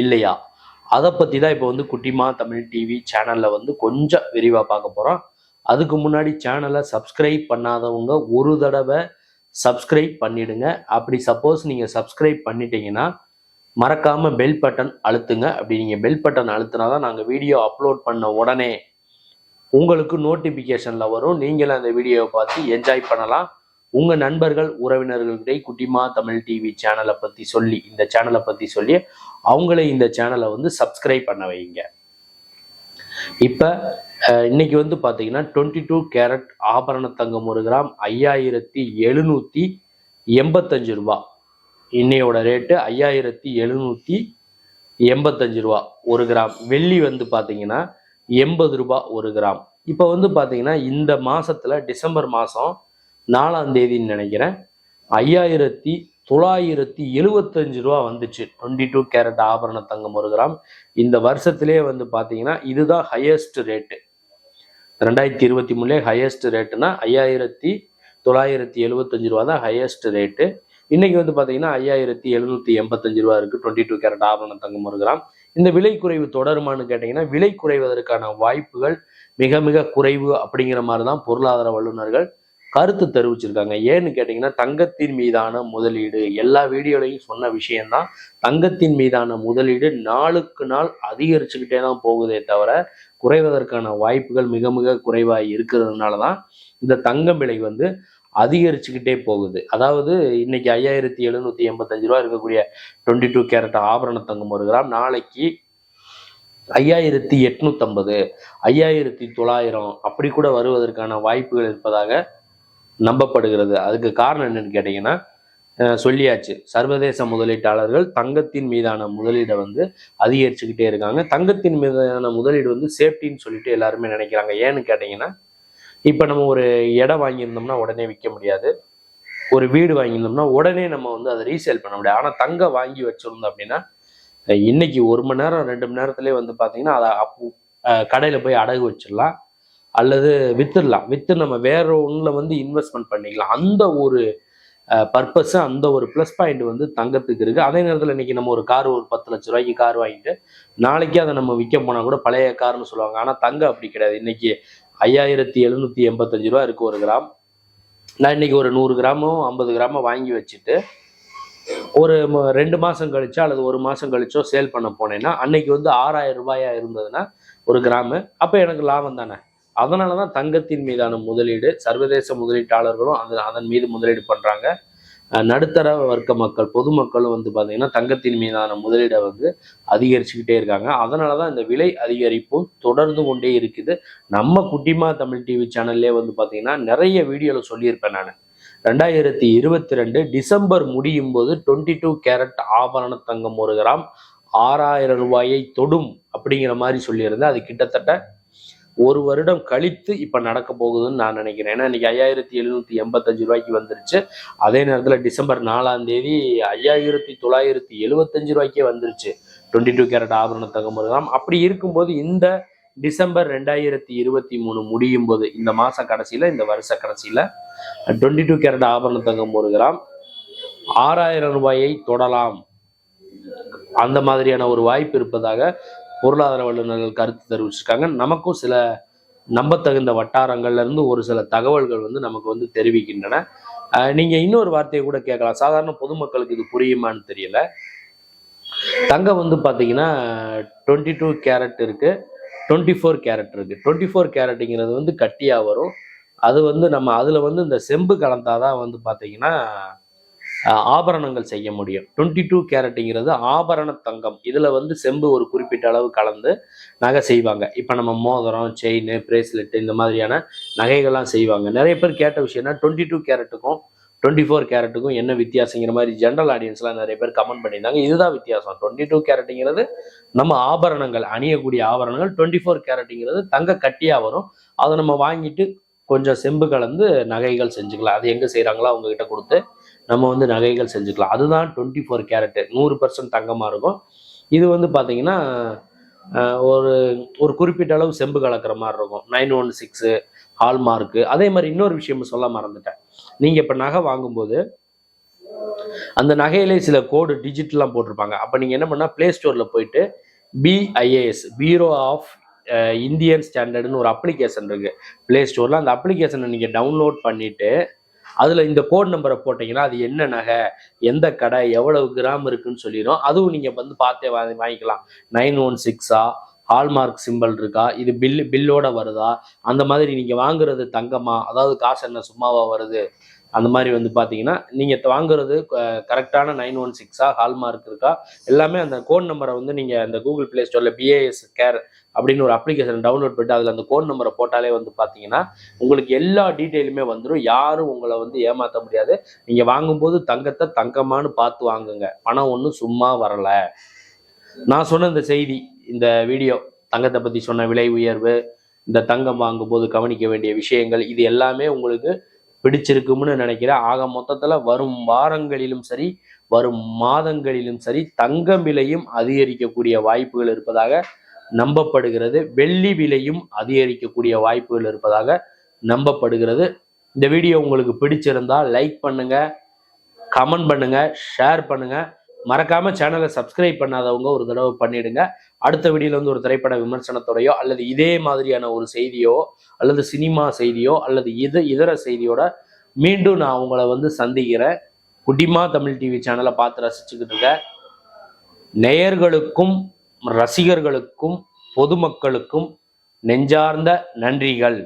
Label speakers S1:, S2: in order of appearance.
S1: இல்லையா? அதை பற்றி தான் இப்போ வந்து குட்டிமா தமிழ் டிவி சேனலில் வந்து கொஞ்சம் விரிவாக பார்க்க போகிறோம் அதுக்கு முன்னாடி சேனலை சப்ஸ்கிரைப் பண்ணாதவங்க ஒரு தடவை சப்ஸ்கிரைப் பண்ணிடுங்க. அப்படி சப்போஸ் நீங்கள் சப்ஸ்கிரைப் பண்ணிட்டீங்கன்னா மறக்காமல் பெல் பட்டன் அழுத்துங்க. அப்படி நீங்கள் பெல் பட்டன் அழுத்தினா தான் நாங்கள் வீடியோ அப்லோட் பண்ண உடனே உங்களுக்கு நோட்டிஃபிகேஷனில் வரும். நீங்களும் அந்த வீடியோவை பார்த்து என்ஜாய் பண்ணலாம். உங்க நண்பர்கள் உறவினர்கள்கிட்ட குட்டிமா தமிழ் டிவி சேனலை பத்தி சொல்லி இந்த சேனலை பத்தி சொல்லி அவங்களே இந்த சேனலை வந்து சப்ஸ்கிரைப் பண்ண வைங்க. இப்ப இன்னைக்கு வந்து பாத்தீங்கன்னா டுவெண்ட்டி டூ கேரட் ஆபரண தங்கம் ஒரு கிராம் ஐயாயிரத்தி எழுநூத்தி எண்பத்தஞ்சு ரூபா. இன்னையோட ரேட்டு ஐயாயிரத்தி எழுநூத்தி எண்பத்தஞ்சு ரூபா ஒரு கிராம். வெள்ளி வந்து பாத்தீங்கன்னா எண்பது ரூபா ஒரு கிராம். இப்போ வந்து பாத்தீங்கன்னா இந்த மாசத்துல டிசம்பர் மாசம் நாலாம் தேதின்னு நினைக்கிறேன். ஐயாயிரத்தி தொள்ளாயிரத்தி எழுவத்தஞ்சு ரூபா வந்துச்சு. டுவெண்ட்டி டூ கேரட் ஆபரண தங்கம் ஒரு கிராம். இந்த வருஷத்திலே வந்து பார்த்தீங்கன்னா இதுதான் ஹையஸ்ட் ரேட்டு ரெண்டாயிரத்தி இருபத்தி மூணுலேயே ஹையஸ்ட் ரேட்டுனா ஐயாயிரத்தி தொள்ளாயிரத்தி எழுவத்தஞ்சு ரூபா தான் ஹையஸ்ட் ரேட்டு இன்னைக்கு வந்து பார்த்தீங்கன்னா ஐயாயிரத்தி எழுநூத்தி எண்பத்தஞ்சு ரூபா இருக்கு. டுவெண்ட்டி டூ கேரட் ஆபரண தங்கம் ஒரு கிராம். இந்த விலை குறைவு தொடருமான்னு கேட்டிங்கன்னா விலை குறைவதற்கான வாய்ப்புகள் மிக மிக குறைவு அப்படிங்கிற மாதிரி தான் பொருளாதார வல்லுநர்கள் கருத்து தெரிவிச்சிருக்காங்க. ஏன்னு கேட்டிங்கன்னா தங்கத்தின் மீதான முதலீடு. எல்லா வீடியோலையும் சொன்ன விஷயம்தான். தங்கத்தின் மீதான முதலீடு நாளுக்கு நாள் அதிகரிச்சுக்கிட்டே தான் போகுதே தவிர குறைவதற்கான வாய்ப்புகள் மிக மிக குறைவாக இருக்கிறதுனால தான் இந்த தங்கம் விலை வந்து அதிகரிச்சுக்கிட்டே போகுது. அதாவது இன்னைக்கு ஐயாயிரத்தி எழுநூத்தி எண்பத்தஞ்சு ரூபா இருக்கக்கூடிய டுவெண்ட்டி டூ கேரட் ஆபரண தங்கம் ஒரு கிராம். நாளைக்கு ஐயாயிரத்தி எட்நூத்தம்பது ஐயாயிரத்தி தொள்ளாயிரம் அப்படி கூட வருவதற்கான வாய்ப்புகள் இருப்பதாக நம்பப்படுகிறது. அதுக்கு காரணம் என்னன்னு கேட்டிங்கன்னா சொல்லியாச்சு. சர்வதேச முதலீட்டாளர்கள் தங்கத்தின் மீதான முதலீடை வந்து அதிகரிச்சுக்கிட்டே இருக்காங்க. தங்கத்தின் மீதான முதலீடு வந்து சேஃப்டின்னு சொல்லிட்டு எல்லாருமே நினைக்கிறாங்க. ஏன்னு கேட்டிங்கன்னா இப்போ நம்ம ஒரு இடம் வாங்கியிருந்தோம்னா உடனே விற்க முடியாது. ஒரு வீடு வாங்கியிருந்தோம்னா உடனே நம்ம வந்து அதை ரீசேல் பண்ண முடியாது. ஆனால் தங்கம் வாங்கி வச்சிருந்தோம் அப்படின்னா இன்னைக்கு ஒரு மணி நேரம் ரெண்டு மணி நேரத்துலேயே வந்து பார்த்தீங்கன்னா அதை அப்போ கடையில் போய் அடகு வச்சிடலாம். அல்லது வித்துடலாம். வித்து நம்ம வேற ஒன்றில் வந்து இன்வெஸ்ட்மெண்ட் பண்ணிக்கலாம். அந்த ஒரு பர்பஸ் அந்த ஒரு ப்ளஸ் பாயிண்ட் வந்து தங்கத்துக்கு இருக்குது அதே நேரத்தில் இன்றைக்கி நம்ம ஒரு கார் ஒரு பத்து லட்ச ரூபாய்க்கு கார் வாங்கிட்டு நாளைக்கு அதை நம்ம விற்க போனால் கூட பழைய கார்னு சொல்லுவாங்க. ஆனால் தங்கம் அப்படி கிடையாது. இன்றைக்கி ஐயாயிரத்தி எழுநூற்றி எண்பத்தஞ்சு ரூபா இருக்குது ஒரு கிராம். நான் இன்னைக்கு ஒரு நூறு கிராமோ ஐம்பது கிராமோ வாங்கி வச்சுட்டு ஒரு ரெண்டு மாதம் கழிச்சோ அல்லது ஒரு மாதம் கழிச்சோ சேல் பண்ண போனேன்னா அன்னைக்கு வந்து ஆறாயிரம் ரூபாயா இருந்ததுன்னா ஒரு கிராமு. அப்போ எனக்கு லாபம் தானே? அதனால தான் தங்கத்தின் மீதான முதலீடு சர்வதேச முதலீட்டாளர்களும் அதன் அதன் மீது முதலீடு பண்ணுறாங்க நடுத்தர வர்க்க மக்கள் பொதுமக்களும் வந்து பார்த்திங்கன்னா தங்கத்தின் மீதான முதலீடை வந்து அதிகரிச்சுக்கிட்டே இருக்காங்க. அதனால தான் இந்த விலை அதிகரிப்பும் தொடர்ந்து கொண்டே இருக்குது. நம்ம குட்டிமா தமிழ் டிவி சேனல்லே வந்து பார்த்திங்கன்னா நிறைய வீடியோவில் சொல்லியிருப்பேன் நான். ரெண்டாயிரத்தி இருபத்தி ரெண்டு டிசம்பர் முடியும் போது டுவெண்ட்டி டூ கேரட் ஆபரண தங்கம் ஒரு கிராம் ஆறாயிரம் ரூபாயை தொடும் அப்படிங்கிற மாதிரி சொல்லியிருந்தேன். அது கிட்டத்தட்ட ஒரு வருடம் கழித்து இப்ப நடக்க போகுதுன்னு நான் நினைக்கிறேன். ஏன்னா இன்னைக்கு ஐயாயிரத்தி எழுநூத்தி எண்பத்தஞ்சு ரூபாய்க்கு வந்துருச்சு. அதே நேரத்துல டிசம்பர் நாலாம் தேதி ஐயாயிரத்தி தொள்ளாயிரத்தி எழுவத்தஞ்சு ரூபாய்க்கே வந்துருச்சு. டுவெண்ட்டி டூ கேரட் ஆபரண தங்கம் ஒரு அப்படி இருக்கும்போது இந்த டிசம்பர் ரெண்டாயிரத்தி இருபத்தி மூணு முடியும் போது இந்த மாச கடைசியில இந்த வருஷ கடைசியில டுவெண்ட்டி டூ கேரட் ஆபரண தங்கம் ஒரு கிராம் ஆறாயிரம் ரூபாயை தொடலாம். அந்த மாதிரியான ஒரு வாய்ப்பு இருப்பதாக பொருளாதார வல்லுநர்கள் கருத்து தெரிவிச்சிருக்காங்க. நமக்கும் சில நம்பத்தகுந்த வட்டாரங்கள்ல இருந்து ஒரு சில தகவல்கள் வந்து நமக்கு வந்து தெரிவிக்கின்றன. நீங்க இன்னொரு வார்த்தையை கூட கேட்கலாம். சாதாரண பொதுமக்களுக்கு இது புரியுமான்னு தெரியல. தங்கம் வந்து பாத்தீங்கன்னா டுவெண்ட்டி டூ கேரட் இருக்கு. டுவெண்ட்டி ஃபோர் கேரட் இருக்கு. டுவெண்ட்டி ஃபோர் கேரட்டுங்கிறது வந்து கட்டியா வரும். அது வந்து நம்ம அதுல வந்து இந்த செம்பு கலந்தாதான் வந்து பாத்தீங்கன்னா ஆபரணங்கள் செய்ய முடியும். டுவெண்ட்டி டூ கேரட்டுங்கிறது ஆபரண தங்கம். இதில் வந்து செம்பு ஒரு குறிப்பிட்ட அளவு கலந்து நகை செய்வாங்க. இப்போ நம்ம மோதிரம் செயின் பிரேஸ்லெட் இந்த மாதிரியான நகைகள்லாம் செய்வாங்க. நிறைய பேர் கேட்ட விஷயம்னா டுவெண்ட்டி டூ கேரட்டுக்கும் டுவெண்ட்டி ஃபோர் கேரட்டுக்கும் என்ன வித்தியாசங்கிற மாதிரி ஜென்ரல் ஆடியன்ஸ்லாம் நிறைய பேர் கமெண்ட் பண்ணியிருந்தாங்க. இதுதான் வித்தியாசம். டுவெண்ட்டி டூ கேரட்டுங்கிறது நம்ம ஆபரணங்கள் அணியக்கூடிய ஆபரணங்கள். டுவெண்ட்டி ஃபோர் கேரட்டுங்கிறது தங்க கட்டியாக வரும். அதை நம்ம வாங்கிட்டு கொஞ்சம் செம்பு கலந்து நகைகள் செஞ்சுக்கலாம். அது எங்கே செய்கிறாங்களோ அவங்ககிட்ட கொடுத்து நம்ம வந்து நகைகள் செஞ்சுக்கலாம். அதுதான் டுவெண்ட்டி ஃபோர் கேரட்டு நூறு பர்சன்ட் தங்கமாக இருக்கும். இது வந்து பார்த்தீங்கன்னா ஒரு ஒரு குறிப்பிட்ட அளவு செம்பு கலக்கிற மாதிரி இருக்கும். நைன் ஒன் சிக்ஸு ஹால்மார்க்கு அதே மாதிரி இன்னொரு விஷயம் சொல்ல மறந்துட்டேன். நீங்கள் இப்போ நகை வாங்கும்போது அந்த நகையிலே சில கோடு டிஜிட்லாம் போட்டிருப்பாங்க. அப்போ நீங்கள் என்ன பண்ணால் ப்ளே ஸ்டோரில் போயிட்டு பிஐஏஎஸ் பீரோ ஆஃப் இந்தியன் ஸ்டாண்டர்டுன்னு ஒரு அப்ளிகேஷன் இருக்குது ப்ளே ஸ்டோரில் அந்த அப்ளிகேஷனை நீங்கள் டவுன்லோட் பண்ணிவிட்டு அதில் இந்த கோட் நம்பரை போட்டிங்கன்னா அது என்ன நகை எந்த கடை எவ்வளவு கிராம் இருக்குன்னு சொல்லிடும். அதுவும் நீங்கள் வந்து பார்த்தே வாங்கி வாங்கிக்கலாம். நைன் ஒன் சிக்ஸா ஹால்மார்க் சிம்பிள் இருக்கா? இது பில் பில்லோட வருதா? அந்த மாதிரி நீங்கள் வாங்குறது தங்கமா? அதாவது காசு என்ன சும்மாவா வருது? அந்த மாதிரி வந்து பார்த்தீங்கன்னா நீங்கள் வாங்குறது கரெக்டான நைன் ஒன் சிக்ஸா ஹால்மார்க் இருக்கா? எல்லாமே அந்த கோட் நம்பரை வந்து நீங்கள் அந்த கூகுள் பிளே ஸ்டோரில் பிஏஎஸ் கேர் அப்படின்னு ஒரு அப்ளிகேஷன் டவுன்லோட் பண்ணிட்டு அதில் அந்த கோட் நம்பரை போட்டாலே வந்து பார்த்தீங்கன்னா உங்களுக்கு எல்லா டீட்டெயிலுமே வந்துடும் யாரும் உங்களை வந்து ஏமாற்ற முடியாது. நீங்கள் வாங்கும்போது தங்கத்தை தங்கமானு பார்த்து வாங்குங்க. பணம் ஒன்றும் சும்மா வரலை. நான் சொன்ன இந்த செய்தி இந்த வீடியோ தங்கத்தை பற்றி சொன்ன விலை உயர்வு இந்த தங்கம் வாங்கும்போது கவனிக்க வேண்டிய விஷயங்கள் இது எல்லாமே உங்களுக்கு பிடிச்சிருக்கும்னு நினைக்கிறேன். ஆக மொத்தத்தில் வரும் வாரங்களிலும் சரி வரும் மாதங்களிலும் சரி தங்கம் விலையும் அதிகரிக்கக்கூடிய வாய்ப்புகள் இருப்பதாக நம்பப்படுகிறது. வெள்ளி விலையும் அதிகரிக்கக்கூடிய வாய்ப்புகள் இருப்பதாக நம்பப்படுகிறது. இந்த வீடியோ உங்களுக்கு பிடிச்சிருந்தா லைக் பண்ணுங்க கமெண்ட் பண்ணுங்க ஷேர் பண்ணுங்க. மறக்காம சேனலை சப்ஸ்கிரைப் பண்ணாதவங்க ஒரு தடவை பண்ணிடுங்க. அடுத்த வீடியோல வந்து ஒரு திரைப்பட விமர்சனத்தோடையோ அல்லது இதே மாதிரியான ஒரு செய்தியோ அல்லது சினிமா செய்தியோ அல்லது இது இதர செய்தியோட மீண்டும் நான் உங்களை வந்து சந்திக்கிறேன் குட்டிமா தமிழ் டிவி சேனலை பார்த்து ரசிச்சுக்கிட்டு இருக்க நேயர்களுக்கும் ரசிகர்களுக்கும் பொதுமக்களுக்கும் நெஞ்சார்ந்த நன்றிகள்.